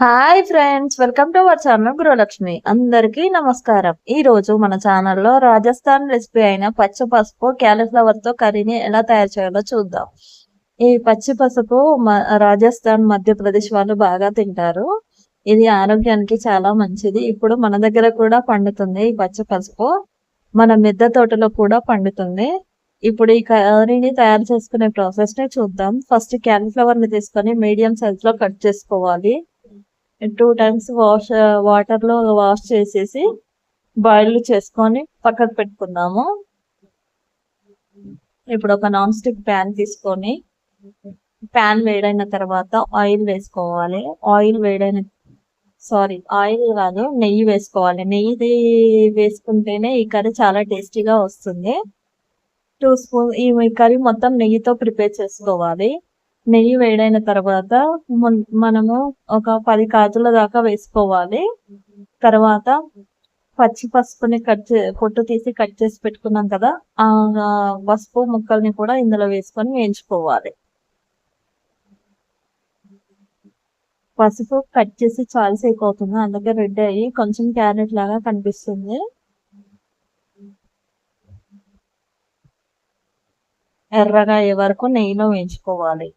Hi friends welcome to our channel Grihalakshmi. అందరికీ నమస్కారం. ఈ రోజు మన ఛానల్లో రాజస్థాన్ రెసిపీ అయిన పచ్చి పసుపు క్యాలీఫ్లవర్తో కర్రీని ఎలా తయారు చేయాలో చూద్దాం. ఈ పచ్చి పసుపు మ- రాజస్థాన్ మధ్యప్రదేశ్ వాళ్ళు బాగా తింటారు. ఇది ఆరోగ్యానికి చాలా మంచిది. ఇప్పుడు మన దగ్గర కూడా పండుతుంది ఈ పచ్చి పసుపు. మన మిద్దె తోటలో కూడా పండుతుంది. ఇప్పుడు ఈ కర్రీని తయారు చేసుకునే ప్రాసెస్ని చూద్దాం. ఫస్ట్ క్యాలీఫ్లవర్ని తీసుకొని మీడియం సైజ్లో కట్ చేసుకోవాలి. టూ టైమ్స్ వాష్ వాటర్లో వాష్ చేసేసి బాయిల్ చేసుకొని పక్కకు పెట్టుకుందాము. ఇప్పుడు ఒక నాన్ స్టిక్ ప్యాన్ తీసుకొని ప్యాన్ వేడైన తర్వాత ఆయిల్ వేసుకోవాలి. ఆయిల్ వేడైన సారీ ఆయిల్ కాదు నెయ్యి వేసుకోవాలి. నెయ్యి వేసుకుంటేనే ఈ కర్రీ చాలా టేస్టీగా వస్తుంది. టూ స్పూన్ ఈ కర్రీ మొత్తం నెయ్యితో ప్రిపేర్ చేసుకోవాలి. నెయ్యి వేడైన తర్వాత మున్- మనము ఒక పది కాజుల దాకా వేసుకోవాలి. తర్వాత పచ్చి పసుపుని కట్ చే పొట్టు తీసి కట్ చేసి పెట్టుకున్నాం కదా ఆ పసుపు ముక్కల్ని కూడా ఇందులో వేసుకొని వేయించుకోవాలి. పసుపు కట్ చేసి చాలా సేపు అవుతుంది అందుకే రెడ్ అయ్యి కొంచెం క్యారెట్ లాగా కనిపిస్తుంది. ఎర్రగా అయ్యే వరకు నెయ్యిలో వేయించుకోవాలి.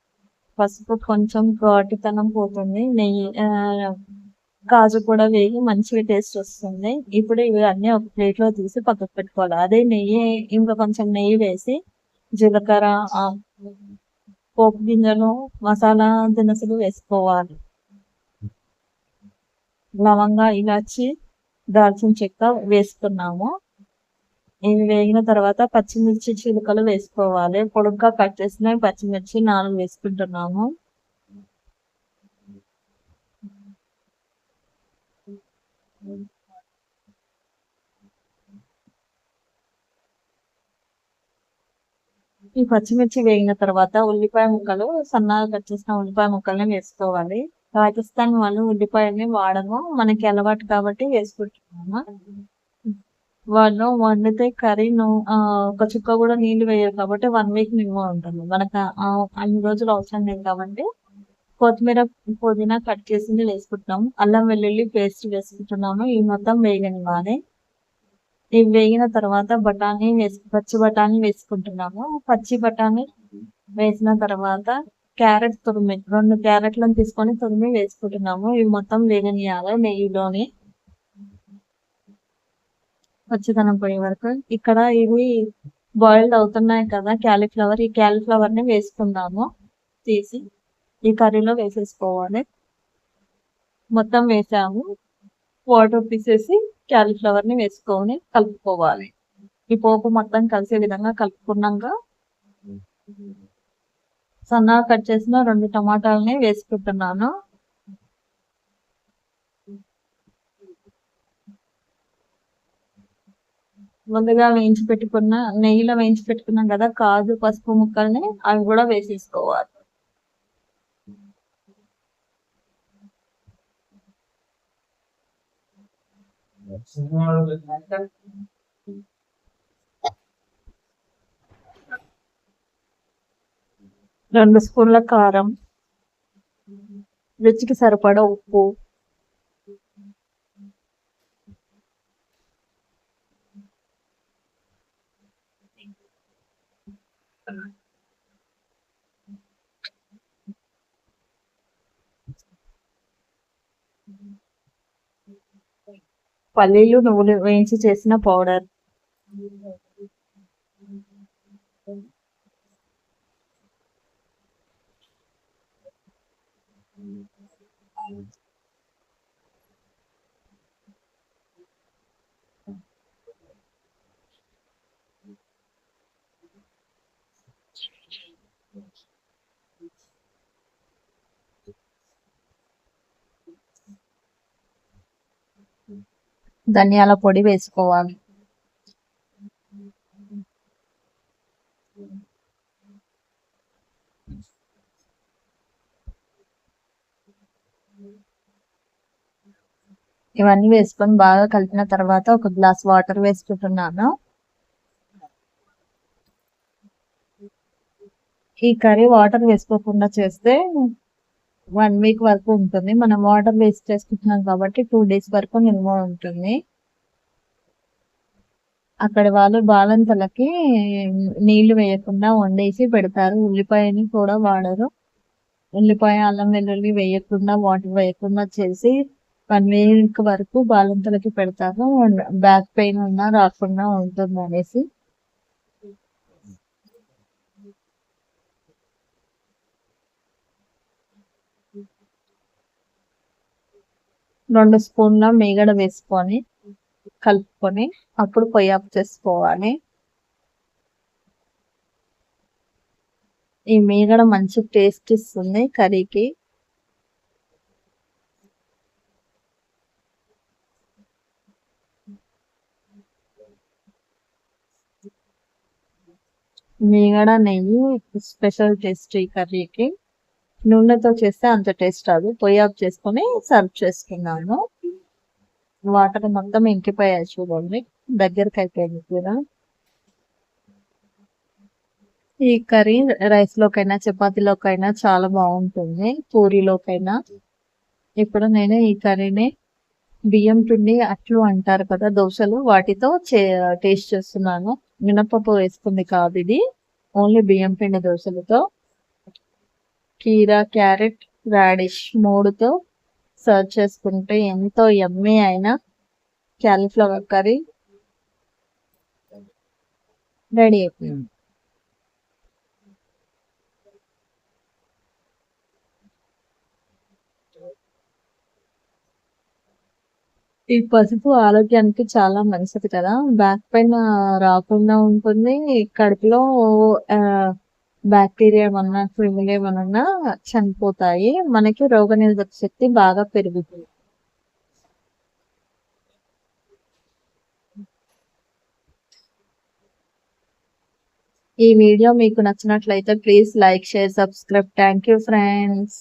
పసుపు కొంచెం ఘాటుతనం పోతుంది. నెయ్యి కాజు కూడా వేగి మంచిగా టేస్ట్ వస్తుంది. ఇప్పుడు ఇవి అన్ని ఒక ప్లేట్లో తీసి పక్కకు పెట్టుకోవాలి. అదే నెయ్యి ఇంకా కొంచెం నెయ్యి వేసి జీలకర్ర పోపు గింజలు మసాలా దినుసులు వేసుకోవాలి. లవంగా ఇలాచి దాల్చిన చెక్క వేసుకున్నాము. ఇవి వేగిన తర్వాత పచ్చిమిర్చి చిలుకలు వేసుకోవాలి. పొడుగ్గా కట్ చేసిన పచ్చిమిర్చి నాలుగు వేసుకుంటున్నాము. ఈ పచ్చిమిర్చి వేగిన తర్వాత ఉల్లిపాయ ముక్కలు సన్నగా కట్ చేసిన ఉల్లిపాయ ముక్కల్ని వేసుకోవాలి. రాజస్థాన్ వాళ్ళు ఉల్లిపాయల్ని వాడము. మనకి అలవాటు కాబట్టి వేసుకుంటున్నాము. వాళ్ళు వండితే కర్రీ ఒక చుక్క కూడా నీళ్ళు వేయరు కాబట్టి వన్ వీక్ నిల్వ ఉంటుంది. మనకు అన్ని రోజులు అవసరం లేదు కాబట్టి కొత్తిమీర పుదీనా కట్ చేసింది వేసుకుంటున్నాం. అల్లం వెల్లుల్లి పేస్ట్ వేసుకుంటున్నాము ఇవి మొత్తం వేగనివ్వాలి. ఇవి వేగిన తర్వాత బఠానీ వేసి పచ్చి బఠానీ వేసుకుంటున్నాము. పచ్చి బఠానీ వేసిన తర్వాత క్యారెట్ తురిమి రెండు క్యారెట్లను తీసుకొని తురిమి వేసుకుంటున్నాము. ఇవి మొత్తం వేగనియాలి నెయ్యిలోని. పచ్చిదనం పోయే వరకు. ఇక్కడ ఇవి బాయిల్డ్ అవుతున్నాయి కదా క్యాలీఫ్లవర్ ఈ క్యాలీఫ్లవర్ని వేసుకుందాము. తీసి ఈ కర్రీలో వేసేసుకోవాలి. మొత్తం వేసాము. వాటర్ తీసేసి క్యాలీఫ్లవర్ని వేసుకొని కలుపుకోవాలి. ఈ పోపు మొత్తం కలిసే విధంగా కలుపుకున్నాక సన్నగా కట్ చేసిన రెండు టమాటాలని వేసుకుంటున్నాను. ముందుగా వేయించి పెట్టుకున్న నెయ్యిలో వేయించి పెట్టుకున్నాం కదా కాజు పసుపు ముక్కల్ని అవి కూడా వేసేసుకోవాలి. రెండు స్పూన్ల కారం రుచికి సరిపడా ఉప్పు. పల్లీలు నువ్వులు వేయించి చేసిన పౌడర్. ధనియాల పొడి వేసుకోవాలి. ఇవన్నీ వేసుకొని బాగా కలిపిన తర్వాత ఒక గ్లాస్ వాటర్ వేసుకుంటున్నాను. ఈ కర్రీ వాటర్ వేసుకోకుండా చేస్తే వన్ వీక్ వరకు ఉంటుంది. మనం వాటర్ వేస్ట్ చేసుకుంటున్నాం కాబట్టి టూ డేస్ వరకు నిల్వ ఉంటుంది. అక్కడ వాళ్ళు బాలంతలకి నీళ్ళు వేయకుండా వండేసి పెడతారు. ఉల్లిపాయని కూడా వాడరు. ఉల్లిపాయ అల్లం వెల్లుల్లి వేయకుండా వాటర్ వేయకుండా చేసి వన్ వీక్ వరకు బాలంతలకి పెడతారు. బ్యాక్ పెయిన్ ఉన్నా రాకుండా ఉంటుంది అనేసి రెండు స్పూన్ల మేగడ వేసుకొని కలుపుకొని అప్పుడు పొయ్యి ఆఫ్ చేసుకోవాలి. ఈ మేగడ మంచి టేస్ట్ ఇస్తుంది కర్రీకి. మేగడ నెయ్యి స్పెషల్ టేస్ట్ ఈ కర్రీకి. నూనెతో చేస్తే అంత టేస్ట్ రాదు. పొయ్యి ఆఫ్ చేసుకొని సర్వ్ చేసుకున్నాను. వాటర్ మొత్తం ఇంకిపోయాయి చూడండి. దగ్గరికి అయిపోయింది కూర. ఈ కర్రీ రైస్ లోకైనా చపాతీలోకైనా చాలా బాగుంటుంది. పూరీలోకైనా. ఇప్పుడు నేను ఈ కర్రీని బియ్యం పిండి అట్లు అంటారు కదా దోశలు వాటితో టేస్ట్ చేస్తున్నాను. మినపప్పు వేసుకుంది కాదు ఇది. ఓన్లీ బియ్యం పిండి దోశలతో. కీరా క్యారెట్ రాడిష్ మూడుతో సర్వ్ చేసుకుంటే ఎంతో ఎమ్మీ అయిన క్యాలీఫ్లవర్ కర్రీ రెడీ అయిపోయింది. ఈ పసుపు ఆరోగ్యానికి చాలా మంచిది కదా. బ్యాక్ పెయిన్ రాకుండా ఉంటుంది. కడుపులో బ్యాక్టీరియా ఏమన్నా క్రిములు ఏమన్నా చనిపోతాయి మనకి రోగ నిరోధక శక్తి బాగా పెరుగుతుంది. ఈ వీడియో మీకు నచ్చినట్లయితే please like share subscribe. Thank you friends.